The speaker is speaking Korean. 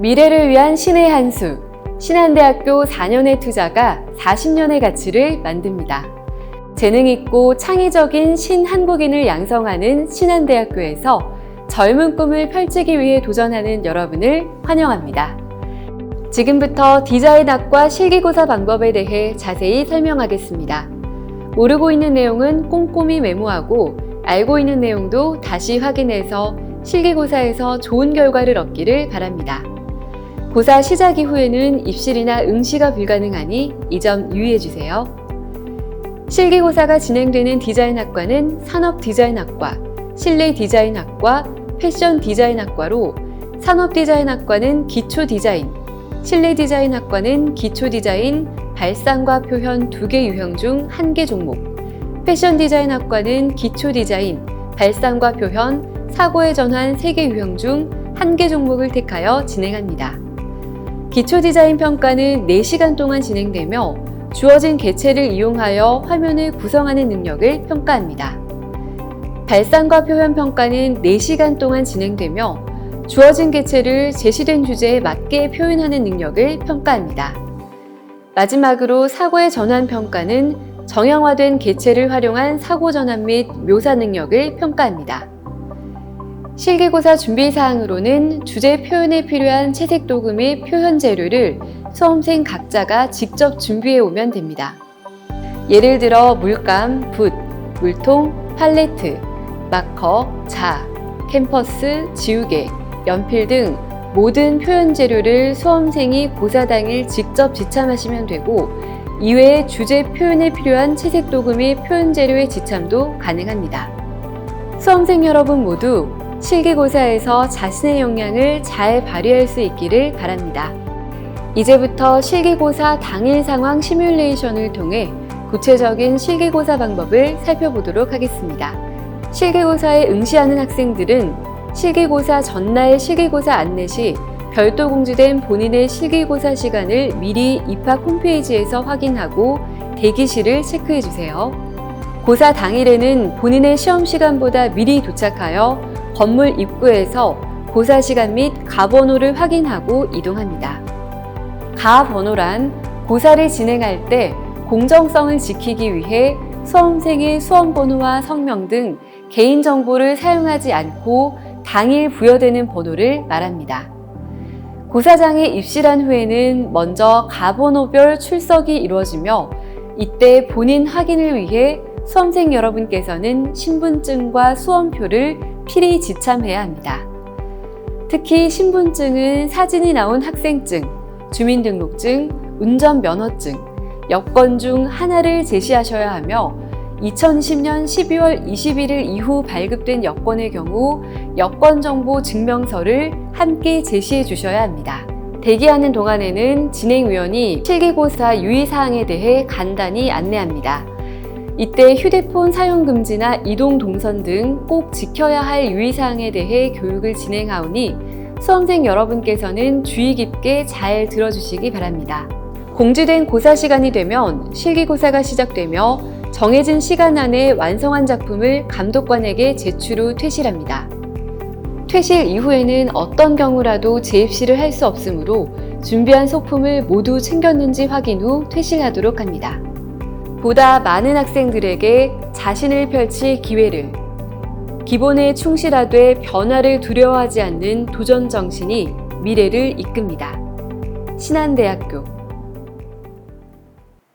미래를 위한 신의 한 수, 신한대학교 4년의 투자가 40년의 가치를 만듭니다. 재능 있고 창의적인 신한국인을 양성하는 신한대학교에서 젊은 꿈을 펼치기 위해 도전하는 여러분을 환영합니다. 지금부터 디자인 학과 실기고사 방법에 대해 자세히 설명하겠습니다. 모르고 있는 내용은 꼼꼼히 메모하고 알고 있는 내용도 다시 확인해서 실기고사에서 좋은 결과를 얻기를 바랍니다. 고사 시작 이후에는 입실이나 응시가 불가능하니 이 점 유의해 주세요. 실기고사가 진행되는 디자인학과는 산업 디자인학과, 실내 디자인학과, 패션 디자인학과로 산업 디자인학과는 기초 디자인, 실내 디자인학과는 기초 디자인, 발상과 표현 두 개 유형 중 한 개 종목, 패션 디자인학과는 기초 디자인, 발상과 표현, 사고의 전환 세 개 유형 중 한 개 종목을 택하여 진행합니다. 기초 디자인 평가는 4시간 동안 진행되며 주어진 개체를 이용하여 화면을 구성하는 능력을 평가합니다. 발상과 표현 평가는 4시간 동안 진행되며 주어진 개체를 제시된 주제에 맞게 표현하는 능력을 평가합니다. 마지막으로 사고의 전환 평가는 정형화된 개체를 활용한 사고 전환 및 묘사 능력을 평가합니다. 실기고사 준비사항으로는 주제 표현에 필요한 채색 도구 및 표현 재료를 수험생 각자가 직접 준비해 오면 됩니다. 예를 들어 물감, 붓, 물통, 팔레트, 마커, 자, 캠퍼스, 지우개, 연필 등 모든 표현 재료를 수험생이 고사 당일 직접 지참하시면 되고 이외에 주제 표현에 필요한 채색 도구 및 표현 재료의 지참도 가능합니다. 수험생 여러분 모두 실기고사에서 자신의 역량을 잘 발휘할 수 있기를 바랍니다. 이제부터 실기고사 당일 상황 시뮬레이션을 통해 구체적인 실기고사 방법을 살펴보도록 하겠습니다. 실기고사에 응시하는 학생들은 실기고사 전날 실기고사 안내 시 별도 공지된 본인의 실기고사 시간을 미리 입학 홈페이지에서 확인하고 대기실을 체크해 주세요. 고사 당일에는 본인의 시험 시간보다 미리 도착하여 건물 입구에서 고사 시간 및 가번호를 확인하고 이동합니다. 가번호란 고사를 진행할 때 공정성을 지키기 위해 수험생의 수험번호와 성명 등 개인정보를 사용하지 않고 당일 부여되는 번호를 말합니다. 고사장에 입실한 후에는 먼저 가번호별 출석이 이루어지며 이때 본인 확인을 위해 수험생 여러분께서는 신분증과 수험표를 필히 지참해야 합니다. 특히 신분증은 사진이 나온 학생증, 주민등록증, 운전면허증, 여권 중 하나를 제시하셔야 하며 2020년 12월 21일 이후 발급된 여권의 경우 여권 정보 증명서를 함께 제시해 주셔야 합니다. 대기하는 동안에는 진행위원이 실기고사 유의사항에 대해 간단히 안내합니다. 이때 휴대폰 사용 금지나 이동 동선 등 꼭 지켜야 할 유의사항에 대해 교육을 진행하오니 수험생 여러분께서는 주의 깊게 잘 들어주시기 바랍니다. 공지된 고사 시간이 되면 실기고사가 시작되며 정해진 시간 안에 완성한 작품을 감독관에게 제출 후 퇴실합니다. 퇴실 이후에는 어떤 경우라도 재입시를 할 수 없으므로 준비한 소품을 모두 챙겼는지 확인 후 퇴실하도록 합니다. 보다 많은 학생들에게 자신을 펼칠 기회를 기본에 충실하되 변화를 두려워하지 않는 도전 정신이 미래를 이끕니다. 신한대학교